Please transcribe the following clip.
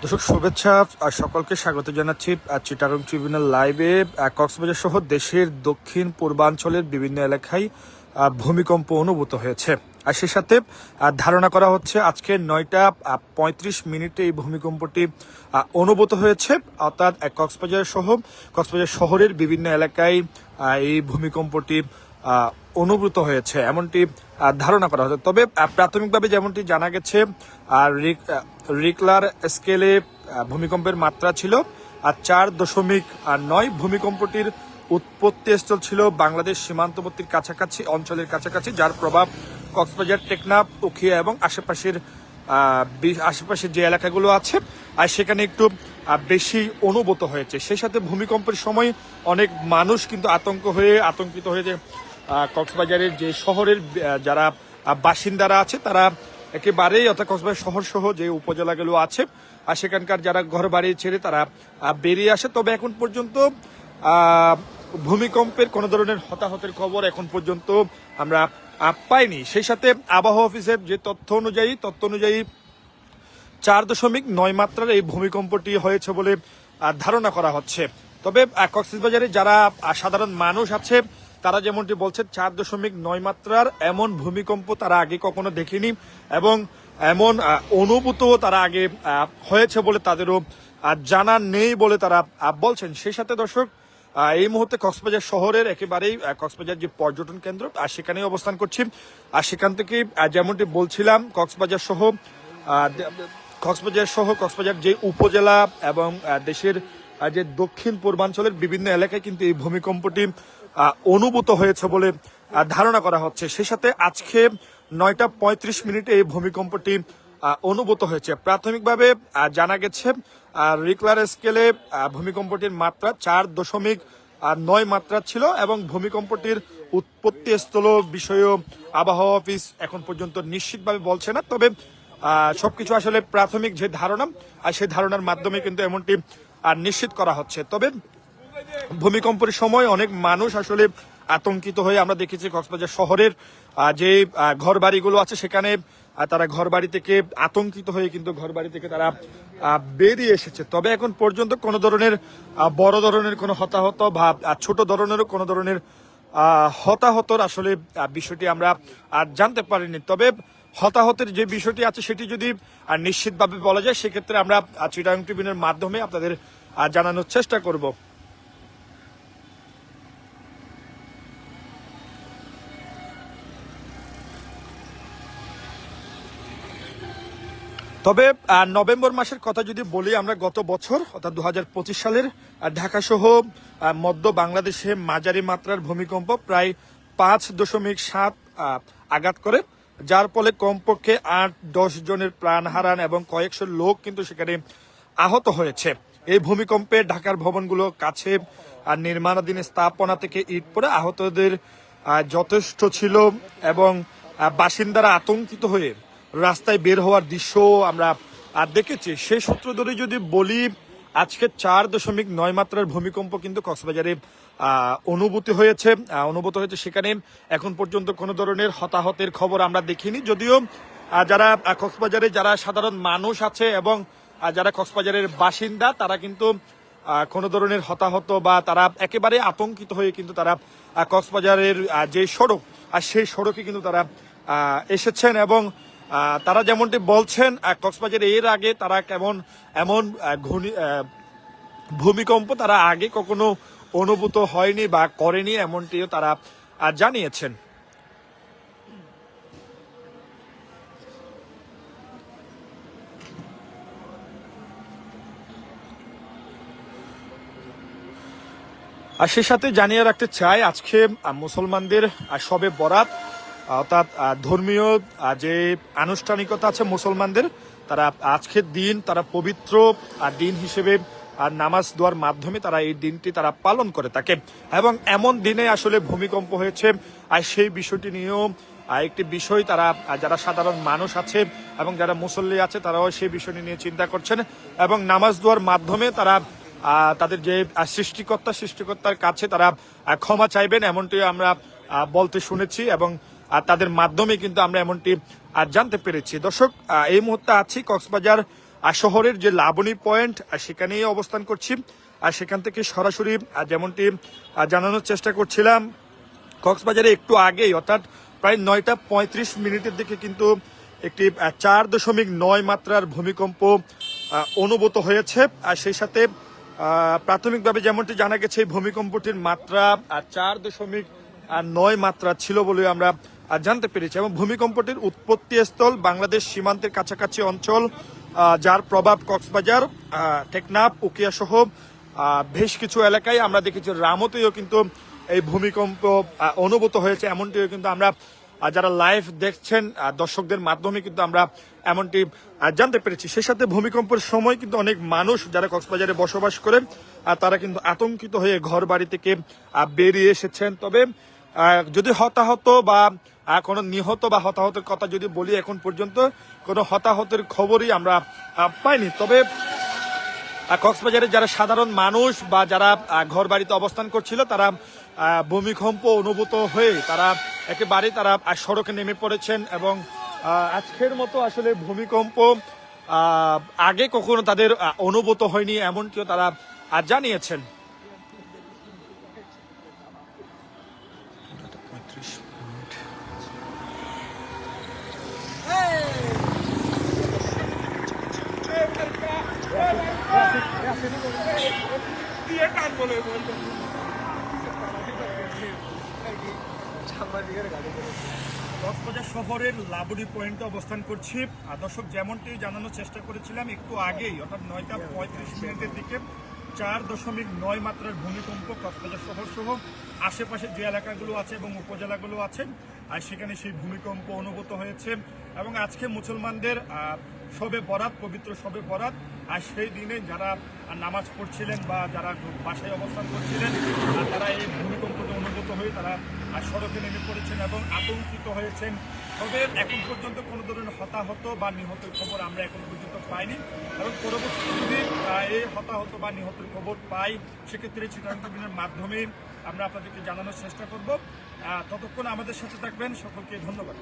দর্শক, শুভেচ্ছা, আর সকলকে স্বাগত জানাচ্ছি চিটারং ট্রিবিউনাল লাইভে কক্সবাজার সহ দেশের দক্ষিণ পূর্বাঞ্চলের বিভিন্ন এলাকায় ভূমিকম্প অনুভূত হয়েছে। আর সে সাথে ধারণা করা হচ্ছে আজকে নয়টা পঁয়ত্রিশ মিনিটে এই ভূমিকম্পটি অনুভূত হয়েছে। অর্থাৎ কক্সবাজার সহ, কক্সবাজার শহরের বিভিন্ন এলাকায় এই ভূমিকম্পটি অনুভূত হয়েছে, এমনটি ধারণা করা হচ্ছে তবে প্রাথমিকভাবে যেমনটি জানা গেছে আর রিক- রিকলার স্কেলে ভূমিকম্পের মাত্রা ছিল আর চার দশমিক নয়। ভূমিকম্পটির উৎপত্তি স্থল ছিল বাংলাদেশ সীমান্তবর্তীর কাছাকাছি অঞ্চলের কাছাকাছি, যার প্রভাব কক্সবাজার, টেকনাফ, উখিয়া এবং আশেপাশের আশেপাশের যে এলাকাগুলো আছে, আর সেখানে একটু বেশি অনুভূত হয়েছে। সেই সাথে ভূমিকম্পের সময় অনেক মানুষ কিন্তু আতঙ্ক হয়ে, আতঙ্কিত হয়ে যে কক্সবাজারের যে শহরের যারা বাসিন্দারা আছে, তারা একেবারেই অর্থাৎ কক্সবাজার শহর সহ যে উপজেলাগুলো আছে, আর সেখানকার যারা ঘর বাড়ি ছেড়ে তারা বেরিয়ে আসে। তবে এখন পর্যন্ত ভূমিকম্পের কোনো ধরনের হতাহতের খবর এখন পর্যন্ত আমরা পাইনি। সেই সাথে আবহাওয়া অফিসের যে তথ্য অনুযায়ী তথ্য অনুযায়ী চার দশমিক নয় মাত্রার এই ভূমিকম্পটি হয়েছে বলে ধারণা করা হচ্ছে। তবে কক্সবাজারে যারা সাধারণ মানুষ আছে তারা যেমনটি বলছে চার দশমিক নয় মাত্রার এমন ভূমিকম্প তারা আগে কখনো দেখেনি এবং এমন আহ, অনুভূত তারা আগে হয়েছে বলে তাদেরও জানা নেই বলে তারা বলছেন। সেই সাথে দর্শক এই মুহূর্তে কক্সবাজার শহরের একেবারেই কক্সবাজার যে পর্যটন কেন্দ্র আর সেখানেই অবস্থান করছি। আর সেখান থেকে যেমনটি বলছিলাম কক্সবাজার সহ কক্সবাজার সহ কক্সবাজার যে উপজেলা এবং দেশের যে দক্ষিণ পূর্বাঞ্চলের বিভিন্ন এলাকায় কিন্তু এই ভূমিকম্পটি অনুভূত হয়েছে বলে ধারণা করা হচ্ছে। সেই সাথে আজকে নয়টা পঁয়ত্রিশ মিনিটে এই ভূমিকম্পটি অনুভূত হয়েছে। প্রাথমিকভাবে জানা গেছে রিকলার স্কেলে ভূমিকম্পটির মাত্রা চার দশমিক নয় মাত্রা ছিল এবং ভূমিকম্পটির উৎপত্তি স্থল বিষয়েও আবহাওয়া অফিস এখন পর্যন্ত নিশ্চিতভাবে বলছে না। তবে সবকিছু আসলে প্রাথমিক যে ধারণা আর সেই ধারণার মাধ্যমে কিন্তু এমনটি নিশ্চিত করা হচ্ছে। তবে ভূমিকম্পের সময় অনেক মানুষ আসলে আতঙ্কিত হয়ে আমরা দেখেছি কক্সবাজার শহরের যে ঘর বাড়িগুলো আছে সেখানে তারা ঘর বাড়ি থেকে আতঙ্কিত হয়ে কিন্তু ঘর বাড়ি থেকে তারা বেরিয়ে এসেছে। তবে এখন পর্যন্ত কোনো ধরনের বড় ধরনের কোনো হতাহত বা ছোট ধরনেরও কোনো ধরনের হতাহতর আসলে বিষয়টি আমরা আর জানতে পারিনি। তবে হতাহতের যে বিষয়টি আছে সেটি যদি নিশ্চিতভাবে বলা যায়, সেক্ষেত্রে আমরা চিটাং ট্রিবিউনের মাধ্যমে আপনাদের জানানোর চেষ্টা করব। তবে নভেম্বর মাসের কথা যদি বলি আমরা গত বছর অর্থাৎ দু হাজার পঁচিশ সালের ঢাকা সহ আহ, মধ্য বাংলাদেশে মাঝারি মাত্রার ভূমিকম্প প্রায় পাঁচ দশমিক সাত আঘাত করে। যার ফলে কমপক্ষে আট দশ জনের প্রাণ হারান এবং কয়েকশো লোক কিন্তু সেখানে আহত হয়েছে। এই ভূমিকম্পে ঢাকার ভবনগুলো কাছে আর নির্মাণাধীন স্থাপনা থেকে ইট পড়ে আহতদের যথেষ্ট ছিল এবং বাসিন্দারা আতঙ্কিত হয়ে রাস্তায় বের হওয়ার দৃশ্য আমরা আর দেখেছি। সেই সূত্র ধরে যদি বলি, আজকে চার দশমিক নয় মাত্রার ভূমিকম্প কিন্তু কক্সবাজারে অনুভূতি হয়েছে। অনুভূত হয়েছে সেখানে এখন পর্যন্ত কোনো ধরনের হতাহতের খবর আমরা দেখিনি। যদিও যারা কক্সবাজারে যারা সাধারণ মানুষ আছে এবং যারা কক্সবাজারের বাসিন্দা, তারা কিন্তু কোনো ধরনের হতাহত বা তারা একেবারে আতঙ্কিত হয়ে কিন্তু তারা কক্সবাজারের যে সড়ক, আর সেই সড়কে কিন্তু তারা এসেছেন এবং তারা যেমনটি বলছেন কক্সবাজারে এর আগে তারা কেমন, এমন ভূমিকম্প তারা আগে কখনো অনুভূত হয়নি বা করেনি এমনটিও তারা জানিয়েছেন। আর সেই সাথে জানিয়ে রাখতে চাই, আজকে মুসলমানদের শবে বরাত অর্থাৎ ধর্মীয় যে আনুষ্ঠানিকতা আছে মুসলমানদের, তারা আজকের দিন তারা পবিত্র দিন হিসেবে আর নামাজ দোয়ার মাধ্যমে তারা এই দিনটি তারা পালন করে থাকে। এবং এমন দিনে আসলে ভূমিকম্প হয়েছে আর সেই বিষয়টি নিয়েও একটি বিষয় তারা যারা সাধারণ মানুষ আছে এবং যারা মুসল্লি আছে, তারাও সেই বিষয়টি নিয়ে চিন্তা করছেন এবং নামাজ দোয়ার মাধ্যমে তারা তাদের যে সৃষ্টিকর্তা, সৃষ্টিকর্তার কাছে তারা ক্ষমা চাইবেন, এমনটি আমরা বলতে শুনেছি এবং আহ, তাদের মাধ্যমে কিন্তু আমরা এমনটি আর জানতে পেরেছি। দর্শক এই মুহূর্তে আছি কক্সবাজার আর শহরের যে লাবণী পয়েন্ট আর সেখানেই অবস্থান করছি। আর সেখান থেকে সরাসরি যেমনটি জানানোর চেষ্টা করছিলাম কক্সবাজারে একটু আগেই অর্থাৎ প্রায় নয়টা পঁয়ত্রিশ মিনিটের দিকে কিন্তু একটি চার দশমিক নয় মাত্রার ভূমিকম্প অনুভূত হয়েছে। আর সেই সাথে প্রাথমিকভাবে যেমনটি জানা গেছে এই ভূমিকম্পটির মাত্রা চার দশমিক নয় মাত্রা ছিল বলে আমরা জানতে পেরেছি। এবং ভূমিকম্পটির উৎপত্তি স্থল বাংলাদেশ সীমান্তের কাছাকাছি অঞ্চল যার প্রভাব কক্সবাজার টেকনাফ, উকিয়া সহ বেশ কিছু এলাকায় আমরা দেখেছি। রামতেও কিন্তু এই ভূমিকম্প অনুভূত হয়েছে, এমনটিও কিন্তু আমরা যারা লাইভ দেখছেন দর্শকদের মাধ্যমে কিন্তু আমরা এমনটি জানতে পেরেছি। সেই সাথে ভূমিকম্পের সময় কিন্তু অনেক মানুষ যারা কক্সবাজারে বসবাস করেন তারা কিন্তু আতঙ্কিত হয়ে ঘর বাড়ি থেকে বেরিয়ে এসেছেন। তবে যদি হতাহত বা কোনো নিহত বা হতাহতের কথা যদি বলি এখন পর্যন্ত, কোনো হতাহতের খবরই আমরা পাইনি। তবে কক্সবাজারে যারা সাধারণ মানুষ বা যারা ঘর বাড়িতে অবস্থান করছিল, তারা ভূমিকম্প অনুভূত হয়ে তারা একেবারে তারা সড়কে নেমে পড়েছেন এবং আজকের মতো আসলে ভূমিকম্প আগে কখনো তাদের অনুভূত হয়নি, এমনটিও তারা জানিয়েছেন কক্সবাজার শহরের লাবুড়ি পয়েন্টে অবস্থান করছি। আর দর্শক, যেমনটি জানানোর চেষ্টা করেছিলাম, একটু আগেই, অর্থাৎ নয়টা পঁয়ত্রিশ মিনিটের দিকে চার দশমিক নয় মাত্রার ভূমিকম্প কক্সবাজার শহর সহ আশেপাশে যে এলাকাগুলো আছে এবং উপজেলাগুলো আছে, আর সেখানে সেই ভূমিকম্প অনুভূত হয়েছে। এবং আজকে মুসলমানদের শবে বরাত, পবিত্র শবে বরাত। আর সেই দিনে যারা নামাজ পড়ছিলেন বা যারা বাসায় অবস্থান করছিলেন তারা এই ভূমিকম্পতে অনুগত হয়ে তারা সড়কে নেমে পড়েছেন এবং আতঙ্কিত হয়েছেন। তবে এখন পর্যন্ত কোনো ধরনের হতাহত বা নিহতের খবর আমরা এখন পর্যন্ত পাইনি। কারণ পরবর্তীতে যদি এই হতাহত বা নিহতের খবর পাই, সেক্ষেত্রে চিটাং ট্রিবিউনের মাধ্যমে আমরা আপনাদেরকে জানানোর চেষ্টা করব। ততক্ষণ আমাদের সাথে থাকবেন। সকলকে ধন্যবাদ।